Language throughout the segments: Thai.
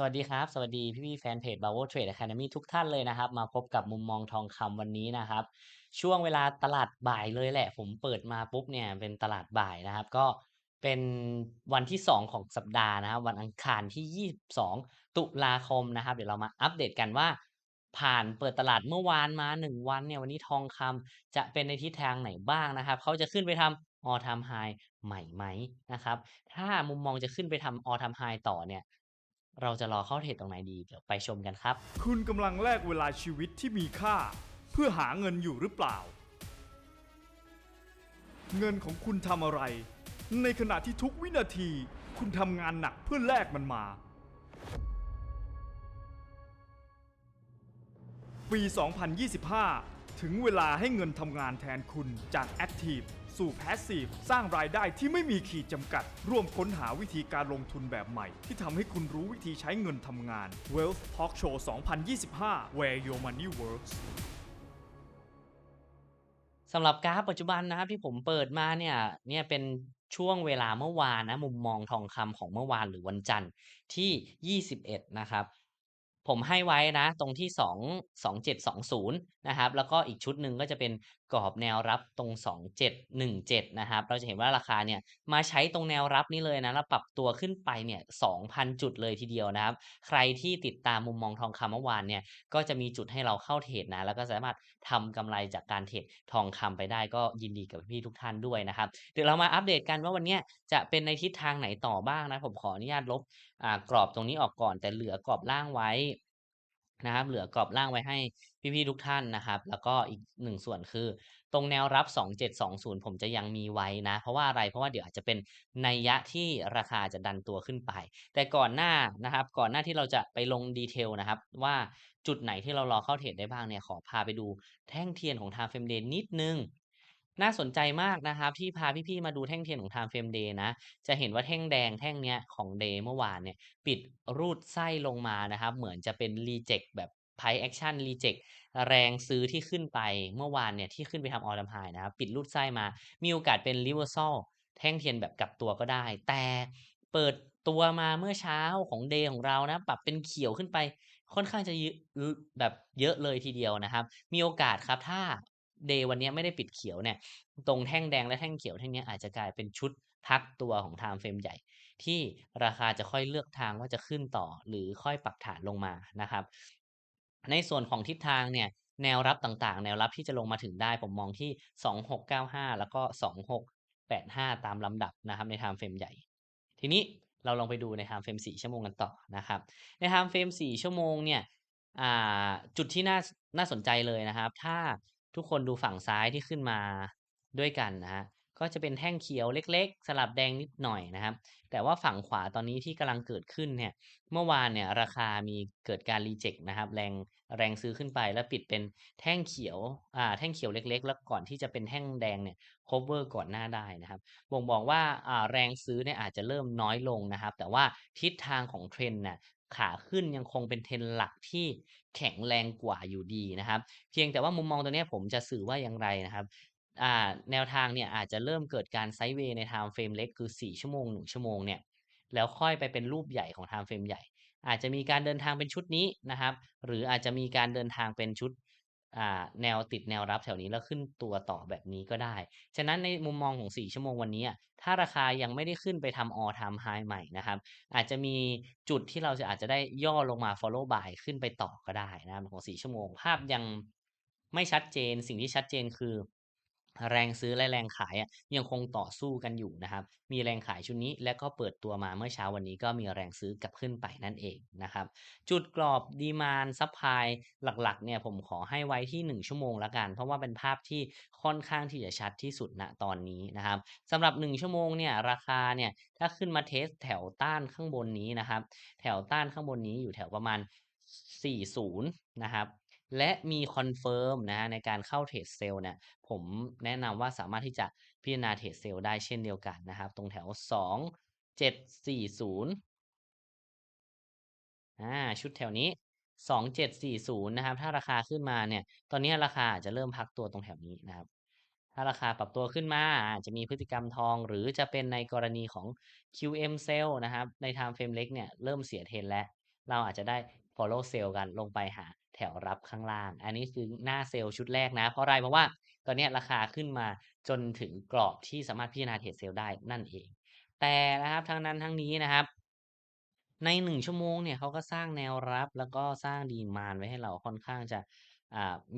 สวัสดีครับ สวัสดีพี่ๆแฟนเพจ Bravo Trade Academy ทุกท่านเลยนะครับ มาพบกับมุมมองทองคำวันนี้นะครับ ช่วงเวลาตลาดบ่ายเลยแหละ ผมเปิดมาปุ๊บเนี่ยเป็นตลาดบ่ายนะครับ ก็เป็นวันที่ 2 ของสัปดาห์นะครับ วันอังคารที่ 22 ตุลาคมนะครับ เดี๋ยวเรามาอัปเดตกันว่า ผ่านเปิดตลาดเมื่อวานมา 1 วันเนี่ยวันนี้ทองคำจะเป็นในทิศทางไหนบ้างนะครับ เขาจะขึ้นไปทำ All Time High ใหม่ไหมนะครับ ถ้ามุมมองจะขึ้นไปทำ All Time High ต่อเนี่ย เราจะรอเข้าเทรดตรงไหนดีเดี๋ยวไปชมกันครับ คุณกำลังแลกเวลาชีวิตที่มีค่า เพื่อหาเงินอยู่หรือเปล่า เงินของคุณทำอะไร ในขณะที่ทุกวินาที คุณทำงานหนักเพื่อแลกมันมา ปี 2025 ถึงเวลาให้เงินทำงานแทนคุณจาก Active สู่ Passive สร้างรายได้ที่ไม่มีขีดจำกัด ร่วมค้นหาวิธีการลงทุนแบบใหม่ ที่ทำให้คุณรู้วิธีใช้เงินทำงาน Wealth Talk Show 2025 Where Your Money Works สำหรับกราฟปัจจุบันนะครับที่ผมเปิดมาเนี่ยเนี่ยเป็นช่วงเวลาเมื่อวานนะมุมมองทองคำของเมื่อวานหรือวันจันทร์ที่ 21 นะครับ ผมให้ไว้นะ ตรงที่ 2 2720 นะครับ แล้วก็อีกชุดหนึ่งก็จะเป็นกรอบแนวรับตรง 2717 นะครับ เราจะเห็นว่าราคาเนี่ยมาใช้ตรงแนวรับนี้เลยนะ แล้วปรับตัวขึ้นไปเนี่ย 2,000 จุดเลยทีเดียวนะครับ ใครที่ติดตามมุมมองทองคำเมื่อวานเนี่ย ก็จะมีจุดให้เราเข้าเทรดนะ แล้วก็สามารถทำกำไรจากการเทรดทองคำไปได้ก็ยินดีกับพี่ทุกท่านด้วยนะครับ เดี๋ยวเรามาอัปเดตกันว่าวันนี้จะเป็นในทิศทางไหนต่อบ้างนะ ผมขออนุญาตลบ กรอบตรงนี้ออกก่อน แต่เหลือกรอบล่างไว้นะครับ เหลือกรอบล่างไว้ให้พี่ๆทุกท่านนะครับ แล้วก็อีก1ส่วนคือ ตรงแนวรับ 2720 ผมจะยังมีไว้นะ เพราะว่าอะไร เพราะว่าเดี๋ยวอาจจะเป็นนัยยะที่ราคาจะดันตัวขึ้นไป แต่ก่อนหน้านะครับ ก่อนหน้าที่เราจะไปลง detail นะครับ ว่าจุดไหนที่เรารอเข้าเทรดได้บ้างเนี่ย ขอพาไปดูแท่งเทียนของ Time Frame Day นิดนึง น่าสนใจมากนะครับ ที่พาพี่ๆมาดูแท่งเทียนของ Time Frame Day นะ จะเห็นว่าแท่งแดงแท่งเนี้ยของ Day เมื่อวานเนี่ยปิดรูดไส้ลงมานะครับ เหมือนจะเป็นรีเจ็กแบบ Price Action รีเจ็กแรงซื้อที่ขึ้นไปเมื่อวานเนี่ยที่ขึ้นไปทำ All Time High นะครับ ปิดรูดไส้มา มีโอกาสเป็น Reversal แท่งเทียนแบบกลับตัวก็ได้ แต่เปิดตัวมาเมื่อเช้าของ Day ของเรานะปรับเป็นเขียวขึ้นไปค่อนข้างจะแบบเยอะเลยทีเดียวนะครับ มีโอกาสครับถ้า Day วันนี้ไม่ได้ปิดเขียวเนี่ย ตรงแท่งแดงและแท่งเขียวแท่งนี้อาจจะกลายเป็นชุดพักตัวของ Time Frame ใหญ่ ที่ราคาจะค่อยเลือกทางว่าจะขึ้นต่อหรือค่อยปรับฐานลงมานะครับ ในส่วนของทิศทางเนี่ยแนวรับต่างๆ แนวรับที่จะลงมาถึงได้ผมมองที่ 2695 แล้วก็ 2685 ตามลำดับนะครับใน Time Frame ใหญ่ ทีนี้เราลองไปดูใน Time Frame 4ชั่วโมงกันต่อนะครับ ใน Time Frame 4ชั่วโมงเนี่ยจุดที่น่าน่าสนใจเลยนะครับ ถ้า ทุกคนดูฝั่งซ้ายที่ขึ้นมาด้วยกันนะครับก็จะเป็นแท่งเขียวเล็ก ๆ สลับแดงนิดหน่อยนะครับ แต่ว่าฝั่งขวาตอนนี้ที่กำลังเกิดขึ้นเนี่ย เมื่อวานเนี่ยราคามีเกิดการรีเจ็กนะครับ แรงแรงซื้อขึ้นไปแล้วปิดเป็นแท่งเขียว อ่า แท่งเขียวเล็ก ๆ แล้วก่อนที่จะเป็นแท่งแดงเนี่ยคัฟเวอร์ก่อนหน้าได้นะครับ บ่งบอกว่า อ่า แรงซื้อเนี่ยอาจจะเริ่มน้อยลงนะครับ แต่ว่าทิศทางของ Trend น่ะ ขาขึ้นยังคงเป็นเทรนหลักที่แข็งแรงกว่าอยู่ดีนะครับ เพียงแต่ว่ามุมมองตัวนี้ผมจะสื่อว่าอย่างไรนะครับแนวทางเนี่ยอาจจะเริ่มเกิดการไซด์เวย์ใน Time Frame เล็กคือ 4 ชั่วโมง 1 ชั่วโมงเนี่ยแล้วค่อยไปเป็นรูปใหญ่ของ Time Frame ใหญ่ อาจจะมีการเดินทางเป็นชุดนี้นะครับ หรืออาจจะมีการเดินทางเป็นชุด แนวติดแนวรับแถวนี้แล้วขึ้นตัวต่อแบบนี้ก็ได้ ฉะนั้นในมุมมองของ 4 ชั่วโมงวันนี้ ถ้าราคายังไม่ได้ขึ้นไปทำ All Time High ใหม่นะครับ อาจจะมีจุดที่เราจะอาจจะได้ย่อลงมาฟอลโลว์บายขึ้นไปต่อก็ได้นะครับของ 4 ชั่วโมง ภาพยังไม่ชัดเจน สิ่งที่ชัดเจนคือ แรงซื้อและแรงขายยังคงต่อสู้กันอยู่นะครับ มีแรงขายชุดนี้และก็เปิดตัวมาเมื่อเช้าวันนี้ก็มีแรงซื้อกลับขึ้นไปนั่นเองนะครับ จุดกรอบ Demand Supply หลักๆเนี่ยผมขอให้ไว้ที่ 1 ชั่วโมงล้วกัน เพราะว่าเป็นภาพที่ค่อนข้างที่จะชัดที่สุดณตอนนี้นะครับสำหรับ 1 ชั่วโมงเนี่ยราคาเนี่ยถ้าขึ้นมาเทสแถวต้านข้างบนนี้นะครับ แถวต้านข้างบนนี้อยู่แถวประมาณ40นะครับ และมีคอนเฟิร์มนะครับในการเข้าเทรดเซลล์เนี่ยผมแนะนำว่าสามารถที่จะพิจารณาเทรดเซลล์ได้เช่นเดียวกันนะครับ ตรงแถว 2740อาชุดแถวนี้ 2740 นะครับ ถ้าราคาขึ้นมาเนี่ย ตอนนี้ราคาอาจจะเริ่มพักตัวตรงแถวนี้นะครับ ถ้าราคาปรับตัวขึ้นมาอาจจะมีพฤติกรรมทอง หรือจะเป็นในกรณีของ QM Sell นะครับ ใน Time Frame เล็กเนี่ยเริ่มเสีย Trend แล้ว เราอาจจะได้ follow sell กันลงไปหา แถวรับข้างล่าง อันนี้คือหน้าเซลล์ชุดแรกนะ เพราะอะไรเพราะว่าตอนนี้ราคาขึ้นมาจนถึงกรอบที่สามารถพิจารณาเทรดเซลล์ได้นั่นเอง แต่นะครับทั้งนั้นทั้งนี้นะครับ ใน1ชั่วโมงเนี่ยเขาก็สร้างแนวรับแล้วก็สร้างดีมานไว้ให้เราค่อนข้างจะ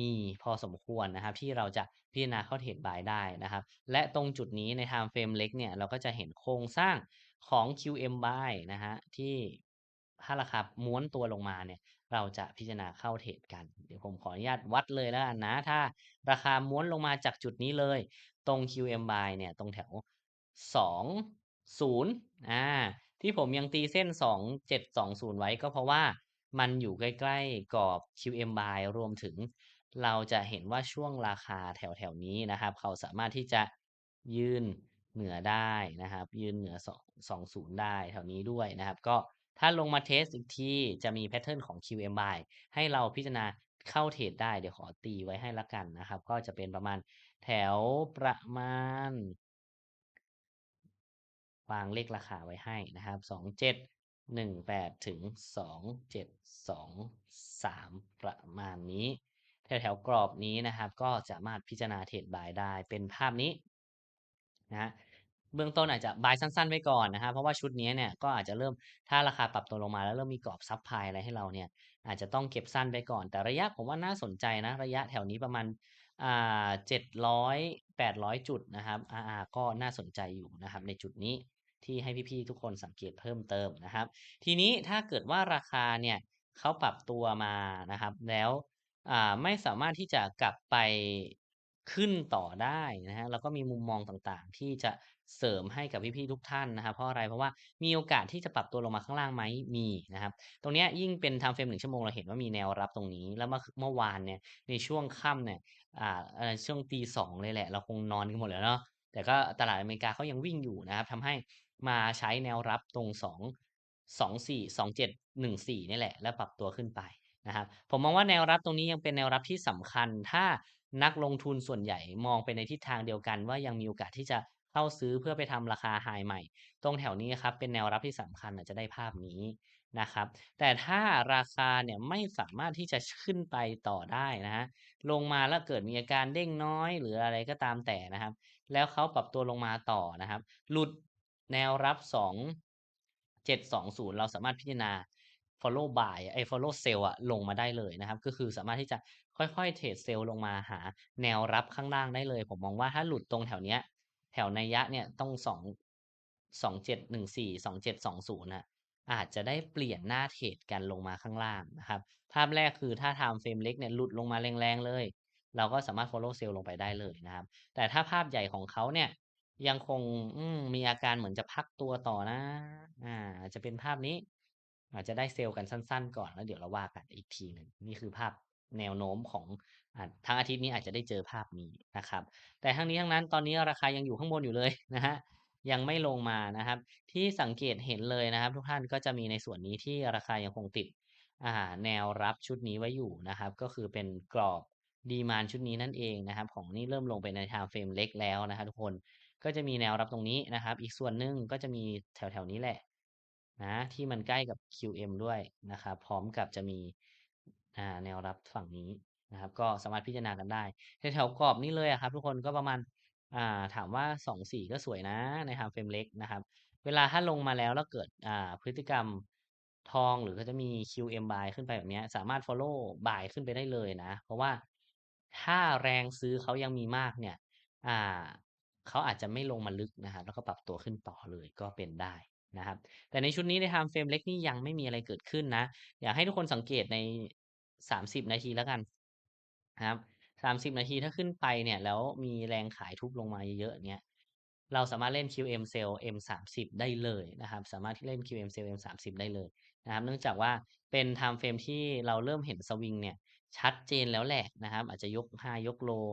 มีพอสมควรนะครับ ที่เราจะพิจารณาเข้าเทรดบายได้นะครับ และตรงจุดนี้ใน time frame เล็กเนี่ยเราก็จะเห็นโครงสร้างของ QM buy นะครับที่ถ้าราคาม้วนตัวลงมาเนี่ย เราจะพิจารณาเข้าเทรดกัน เดี๋ยวผมขออนุญาตวัดเลยแล้วกันนะ ถ้าราคาม้วนลงมาจากจุดนี้เลย ตรง QM buy เนี่ย ตรงแถว 20อ่า ที่ผมยังตีเส้น 2720 ไว้ก็เพราะว่ามันอยู่ใกล้ๆกรอบ QM buy รวมถึง เราจะเห็นว่าช่วงราคาแถวๆนี้นะครับ เขาสามารถที่จะยืนเหนือได้นะครับ ยืนเหนือ 2 20 ได้แถวนี้ด้วยนะครับ ก็ ถ้าลงมาเทสต์อีกทีจะมีแพตเทิร์นของ QM by ให้เราพิจารณาเข้าเทรดได้ เดี๋ยวขอตีไว้ให้ล้วกันนะครับ ก็จะเป็นประมาณแถวประมาณ วางเลขราคาไว้ให้นะครับ2718ถึง2723ประมาณนี้ แถวๆกรอบนี้นะครับ ก็สามารถพิจารณาเทรดบายได้เป็นภาพนี้นะครับ เบื้องต้นอาจจะบายสั้นๆไว้ก่อนนะครับเพราะว่าชุดนี้เนี่ยก็อาจจะเริ่มถ้าราคาปรับตัวลงมาแล้วเริ่มมีกรอบซัปพายอะไรให้เราเนี่ยอาจจะต้องเก็บสั้นไปก่อน แต่ระยะผมว่าน่าสนใจนะ ระยะแถวนี้ประมาณอ่า700-800จุดนะครับ RR ก็น่าสนใจอยู่นะครับในจุดนี้ที่ให้พี่ๆทุกคนสังเกตเพิ่มเติมนะครับ ทีนี้ถ้าเกิดว่าราคาเนี่ยเขาปรับตัวมานะครับ แล้วอ่าไม่สามารถที่จะกลับไปขึ้นต่อได้นะครับแล้วก็มีมุมมองต่างๆ ที่จะ เสริมให้กับพี่ๆทุกท่านนะครับ เพราะอะไรเพราะว่ามีโอกาสที่จะปรับตัวลงมาข้างล่างไหมมีนะครับ ตรงนี้ยิ่งเป็น time frame 1ชั่วโมงเราเห็นว่ามีแนวรับตรงนี้ แล้วเมื่อเมื่อวานเนี่ยในช่วงค่ำเนี่ยอ่าช่วงตี2เลยแหละ เราคงนอนกันหมดแล้วเนาะแต่ก็ตลาดอเมริกาเขายังวิ่งอยู่นะครับทำให้มาใช้แนวรับตรง2 24 2714นี่แหละ แล้วปรับตัวขึ้นไปนะครับผมมองว่าแนวรับตรงนี้ยังเป็นแนวรับที่สำคัญ ถ้านักลงทุนส่วนใหญ่มองไปในทิศทางเดียวกัน ว่ายังมีโอกาสที่จะ เข้าซื้อเพื่อไปทำราคาไฮใหม่ ตรงแถวนี้ครับเป็นแนวรับที่สำคัญจะได้ภาพนี้นะครับ แต่ถ้าราคาเนี่ยไม่สามารถที่จะขึ้นไปต่อได้นะครับลงมาแล้วเกิดมีอาการเด้งน้อยหรืออะไรก็ตามแต่นะครับ แล้วเขาปรับตัวลงมาต่อนะครับ หลุดแนวรับ 2720 เราสามารถพิจารณา follow buy ไอ้ follow sell อะลงมาได้เลยนะครับ ก็คือสามารถที่จะค่อยๆเทรดเซลล์ลงมาหาแนวรับข้างล่างได้เลย ผมมองว่าถ้าหลุดตรงแถวเนี้ย แถวนัยยะเนี่ยต้อง2 2714 2720น่ะอาจจะได้เปลี่ยนหน้าเทรดกันลงมาข้างล่างนะครับ ภาพแรกคือถ้า time frame เล็กเนี่ยหลุดลงมาแรงๆเลย เราก็สามารถ follow sell ลงไปได้เลยนะครับ แต่ถ้าภาพใหญ่ของเขาเนี่ยยังคงมมีอาการเหมือนจะพักตัวต่อนะ อ่าอาจจะเป็นภาพนี้ อาจจะได้เซลล์กันสั้น ๆ ก่อนแล้วเดี๋ยวเราว่ากันอีกทีหนึ่งนี่คือภาพแนวโน้มของ อ่าทั้งอาทิตย์นี้อาจจะได้เจอภาพนี้นะครับ แต่ทั้งนี้ทั้งนั้นตอนนี้ราคายังอยู่ข้างบนอยู่เลยนะครับยังไม่ลงมานะครับ ที่สังเกตเห็นเลยนะครับ ทุกท่านก็จะมีในส่วนนี้ที่ราคายังคงติดอ่าแนวรับชุดนี้ไว้อยู่นะครับ ก็คือเป็นกรอบดีมานด์ชุดนี้นั่นเองนะครับ ของนี่เริ่มลงไปใน time frame เล็กแล้วนะครับทุกคนก็จะมีแนวรับตรงนี้นะครับ อีกส่วนหนึ่งก็จะมีแถวๆนี้แหละนะที่มันใกล้กับ QM ด้วยนะครับ พร้อมกับจะมีแนวรับฝั่งนี้ นะครับ ก็สามารถพิจารณากันได้แถวๆกรอบนี้เลยครับ ทุกคนก็ประมาณอ่าถามว่า24ก็สวยนะใน time frame เล็กนะครับ เวลาถ้าลงมาแล้วแล้วเกิดอ่าพฤติกรรมทองหรือเขาจะมี QM buy ขึ้นไปแบบนี้สามารถ follow buy ขึ้นไปได้เลยนะ เพราะว่าถ้าแรงซื้อเขายังมีมากเนี่ยอ่าเขาอาจจะไม่ลงมาลึกนะครับแล้วก็ปรับตัวขึ้นต่อเลยก็เป็นได้นะครับ แต่ในชุดนี้ใน time frame เล็กนี่ยังไม่มีอะไรเกิดขึ้นนะ อยากให้ทุกคนสังเกตใน 30 นาทีแล้วกัน นะครับ30นาทีถ้าขึ้นไปเนี่ยแล้วมีแรงขายทุบลงมาเยอะๆเงี้ยเราสามารถเล่น QM sell M30 ได้เลยนะครับ สามารถที่เล่น QM sell M30 ได้เลยนะครับ เนื่องจากว่าเป็น time frame ที่เราเริ่มเห็นสวิงเนี่ยชัดเจนแล้วแหละนะครับ อาจจะยก high ยก low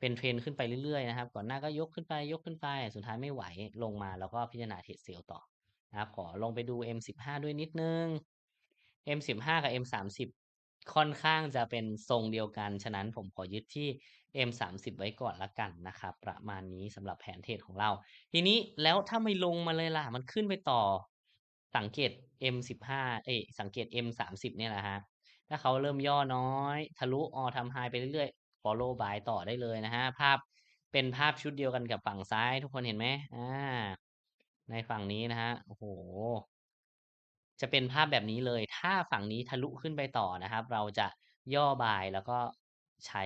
เป็นเทรนขึ้นไปเรื่อยๆนะครับ ก่อนหน้าก็ยกขึ้นไปยกขึ้นไป สุดท้ายไม่ไหวลงมาเราก็พิจารณาเทรดเซลล์ต่อนะครับ ขอลงไปดู M15 ด้วยนิดนึง M15 กับ M30 ค่อนข้างจะเป็นทรงเดียวกัน ฉะนั้นผมขอยึดที่ M30 ไว้ก่อนล้วกันนะครับ ประมาณนี้สำหรับแผนเทรดของเรา ทีนี้แล้วถ้าไม่ลงมาเลยล่ะ มันขึ้นไปต่อ สังเกต M15 เอ้สังเกต M30 เนี่ยนะฮะ ถ้าเขาเริ่มย่อน้อย ทะลุ all time high ไปเรื่อยๆ follow buy ต่อได้เลยนะฮะ ภาพเป็นภาพชุดเดียวกันกับฝั่งซ้ายทุกคนเห็นไหมอ่า ในฝั่งนี้นะฮะ โอ้โฮ จะเป็นภาพแบบนี้เลย ถ้าฝั่งนี้ทะลุขึ้นไปต่อนะครับ เราจะย่อ buy แล้วก็ใช้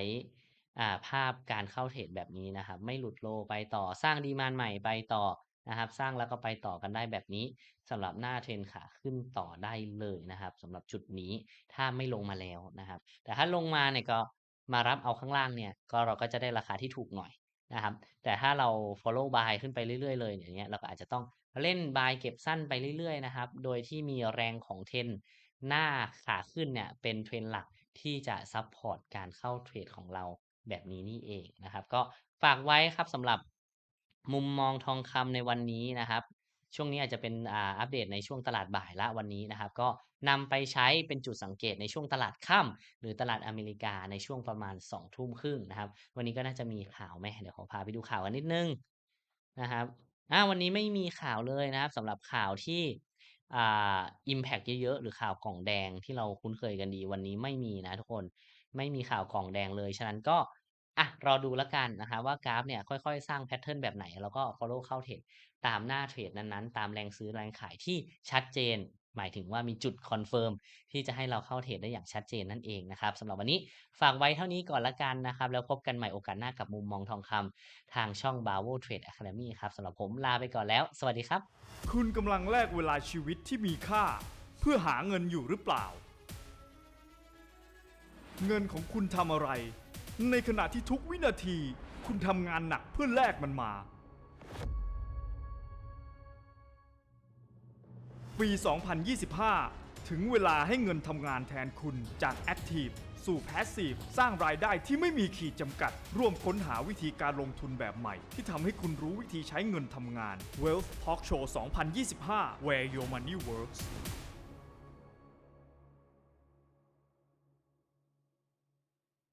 อ่า ภาพการเข้าเทรดแบบนี้นะครับ ไม่หลุดโลไปต่อ สร้าง demand ใหม่ไปต่อนะครับ สร้างแล้วก็ไปต่อกันได้แบบนี้สำหรับหน้าเทรนขาขึ้นต่อได้เลยนะครับสำหรับจุดนี้ถ้าไม่ลงมาแล้วนะครับ แต่ถ้าลงมาเนี่ยก็มารับเอาข้างล่างเนี่ยก็เราก็จะได้ราคาที่ถูกหน่อยนะครับ แต่ถ้าเรา follow buy ขึ้นไปเรื่อยๆเลยอย่างเงี้ยเราก็อาจจะต้อง เล่น buy เก็บสั้นไปเรื่อยๆนะครับ โดยที่มีแรงของเทรนหน้าขาขึ้นเนี่ยเป็นเทรนหลักที่จะซัปพอร์ตการเข้าเทรดของเราแบบนี้นี่เองนะครับ ก็ฝากไว้ครับสำหรับมุมมองทองคำในวันนี้นะครับ ช่วงนี้อาจจะเป็นอ่าอัปเดตในช่วงตลาดบ่ายล้ววันนี้นะครับ ก็นำไปใช้เป็นจุดสังเกตในช่วงตลาดค่ำหรือตลาดอเมริกาในช่วงประมาณ2ทุ่มครึ่งนะครับ วันนี้ก็น่าจะมีข่าวไหมเดี๋ยวขอพาไปดูข่าวกันนิดนึงนะครับ อาวันนี้ไม่มีข่าวเลยนะครับสำหรับข่าวที่อ่าอิมแพกเยอะๆ หรือข่าวกล่องแดงที่เราคุ้นเคยกันดี วันนี้ไม่มีนะทุกคนไม่มีข่าวกล่องแดงเลย ฉะนั้นก็อะรอดูแล้วกันนะครับว่ากราฟเนี่ยค่อยๆ สร้างแพทเทิร์นแบบไหน แล้วก็ฟอลโลว์เข้าเทรดตามหน้าเทรดนั้นๆ ตามแรงซื้อแรงขายที่ชัดเจน หมายถึงว่ามีจุดคอนเฟิร์มที่จะให้เราเข้าเทรดได้อย่างชัดเจนนั่นเองนะครับสำหรับวันนี้ฝากไว้เท่านี้ก่อนล้วกันนะครับ แล้วพบกันใหม่โอกาสหน้ากับมุมมองทองคำทางช่อง b a v o Trade Academy ครับสำหรับผมลาไปก่อนแล้ว สวัสดีครับ คุณกำลังแลกเวลาชีวิตที่มีค่า เพื่อหาเงินอยู่หรือเปล่า เงินของคุณทำอะไร ในขณะที่ทุกวินาที คุณทำงานหนักเพื่อแลกมันมา ปี 2025 ถึงเวลาให้เงินทำงานแทนคุณจากแอคทีฟสู่แพสซีฟสร้างรายได้ที่ไม่มีขีดจำกัด ร่วมค้นหาวิธีการลงทุนแบบใหม่ ที่ทำให้คุณรู้วิธีใช้เงินทำงาน Wealth Talk Show 2025 Where Your Money Works